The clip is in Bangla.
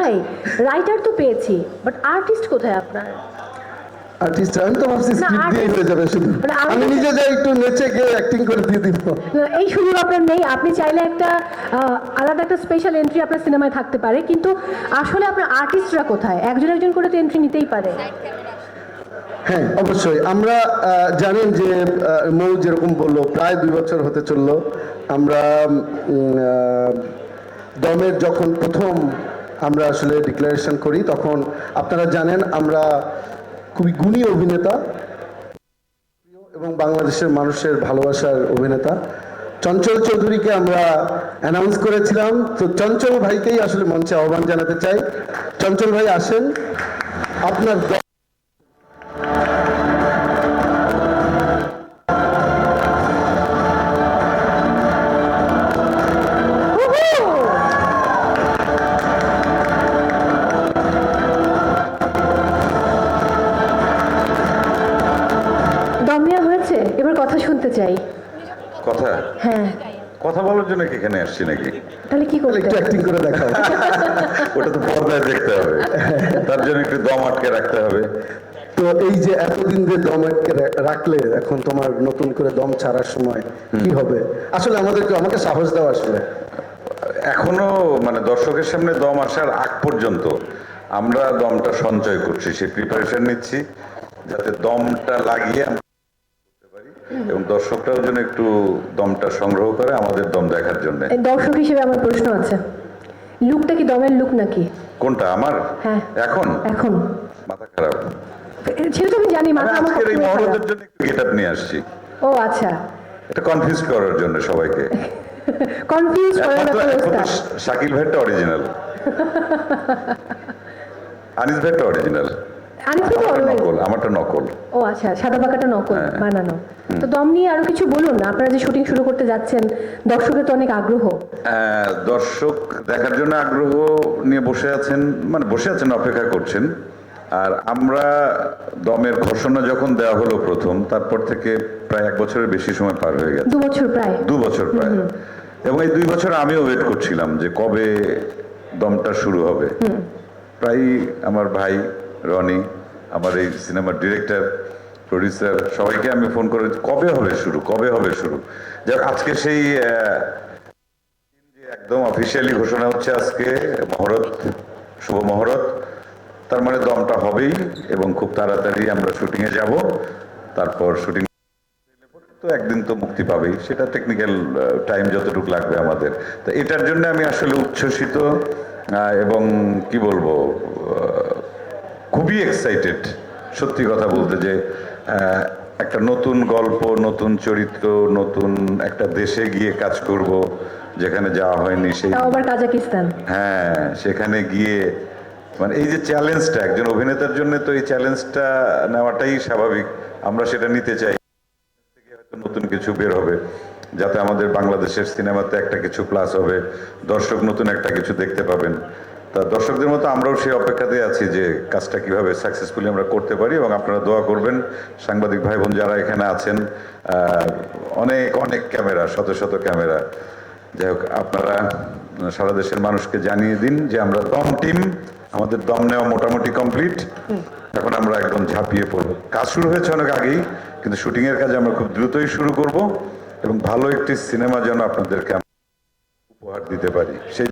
ভাই রাইটার তো পেয়েছি বাট আর্টিস্ট কোথায় আপনার? আর্টিস্ট আমি তো ভাবছি স্ক্রিপ্ট দিয়ে হয়ে যাবে শুধু। মানে আমি নিজে যাই একটু নেচে গিয়ে অ্যাক্টিং করে দিয়ে দিব। এই সুযোগ আপনার নেই। আপনি চাইলে একটা আলাদা একটা স্পেশাল এন্ট্রি আপনার সিনেমায় থাকতে পারে কিন্তু আসলে আপনার আর্টিস্টরা কোথায়? একজন একজন করে তো এন্ট্রি নিতেই পারে। হ্যাঁ অবশ্যই। আমরা জানেন যে মৌ যেরকম বলল প্রায় দুই বছর হতে চলল। আমরা দমের যখন প্রথম আমরা আসলে ডিক্লারেশন করি, তখন আপনারা জানেন আমরা খুবই গুণী অভিনেতা এবং বাংলাদেশের মানুষের ভালোবাসার অভিনেতা। চঞ্চল চৌধুরীকে আমরা অ্যানাউন্স করেছিলাম। তো চঞ্চল ভাইকেই আসলে মঞ্চে আহ্বান জানাতে চাই। চঞ্চল ভাই আসেন। আপনার এবার কথা শুনতে চাই। কথা? হ্যাঁ। কথা বলার জন্য কি এখানে আসছি নাকি? তাহলে কি করতে একটু অ্যাক্টিং করে দেখাও। ওটা তো পর্দায় দেখতে হবে। তার জন্য একটু দম আটকে রাখতে হবে। তো এই যে এতদিন যে দম আটকে রাখলে এখন তোমার নতুন করে দম ছাড়ার সময় কি হবে? আসলে আমাদেরকে আমাকে সাহস দাও আসলে। এখনও মানে দর্শকের সামনে দম আসার আগ পর্যন্ত আমরা দমটা সঞ্চয় করছি সে প্রিপারেশন নিচ্ছি যাতে দমটা লাগিয়ে পারি। এবং দর্শকরাও যেন একটু দমটা সংগ্রহ করে আমাদের দম দেখার জন্য। দর্শক হিসেবে আমার প্রশ্ন আছে। লুকটা কি দমের লুক নাকি? কোনটা আমার? হ্যাঁ। এখন? এখন। মাথা খারাপ। সেটা তো আমি জানি মাথা আমার আজকের এই মহরতের জন্য একটু গেট নিয়ে আসছি। ও আচ্ছা। এটা কনফিউজ করার জন্য সবাইকে। কনফিউজ করার ব্যাপার শাকিল ভাইটা অরিজিনাল আনিস ভাইটা অরিজিনাল নকল আমারটা নকল। ও আচ্ছা সাদা পাকাটা নকল হ্যাঁ। বানানো। তো দম নিয়ে আরও কিছু বলুন আপনারা যে শুটিং শুরু করতে যাচ্ছেন দর্শকের তো অনেক আগ্রহ। দর্শক দেখার জন্য আগ্রহ নিয়ে বসে আছেন মানে বসে আছেন অপেক্ষা করছেন। আর আমরা দমের ঘোষণা যখন দেওয়া হলো প্রথম তারপর থেকে প্রায় এক বছরের বেশি সময় পার হয়ে গেছে। দু বছর প্রায়। দু বছর প্রায়। এবং এই দুই বছর আমিও ওয়েট করছিলাম যে কবে দমটা শুরু হবে। প্রায় আমার ভাই রনি, আমার এই সিনেমার ডিরেক্টর, প্রডিউসার, সবাইকে আমি ফোন করে কবে হবে শুরু? কবে হবে শুরু? যাক, আজকে সেই একদম অফিসিয়ালি ঘোষণা হচ্ছে আজকে, মহরত, শুভ মহরত, তার মানে দমটা হবেই এবং খুব তাড়াতাড়ি আমরা শুটিংয়ে যাব। তারপর শুটিং তো একদিন তো মুক্তি পাবেই, সেটা টেকনিক্যাল টাইম যতটুকু লাগবে আমাদের। তো এটার জন্য আমি আসলে উচ্ছ্বসিত এবং কি বলব খুবই এক্সাইটেড সত্যি কথা বলতে যে একটা নতুন গল্প নতুন চরিত্র নতুন একটা দেশে গিয়ে কাজ করব যেখানে যাওয়া হয়নি সেই কাজাকিস্তান। হ্যাঁ সেখানে গিয়ে মানে এই যে চ্যালেঞ্জটা একজন অভিনেতার জন্য তো এই চ্যালেঞ্জটা নেওয়াটাই স্বাভাবিক আমরা সেটা নিতে চাই। হয়তো নতুন কিছু বের হবে যাতে আমাদের বাংলাদেশের সিনেমাতে একটা কিছু প্লাস হবে দর্শক নতুন একটা কিছু দেখতে পাবেন। তা দর্শকদের মতো আমরাও সেই অপেক্ষাতে আছি যে কাজটা কীভাবে সাকসেসফুলি আমরা করতে পারি এবং আপনারা দোয়া করবেন সাংবাদিক ভাই বোন যারা এখানে আছেন অনেক অনেক ক্যামেরা, শত শত ক্যামেরা। যাই হোক, আপনারা সারা দেশের মানুষকে জানিয়ে দিন যে আমরা দম টিম আমাদের দম নেওয়া মোটামুটি কমপ্লিট এখন আমরা একদম ঝাঁপিয়ে পড়ব। কাজ শুরু হয়েছে অনেক আগেই, কিন্তু শুটিং এর কাজ আমরা খুব দ্রুতই শুরু করব এবং ভালো একটি সিনেমা যেন আপনাদেরকে উপহার দিতে পারি। সেই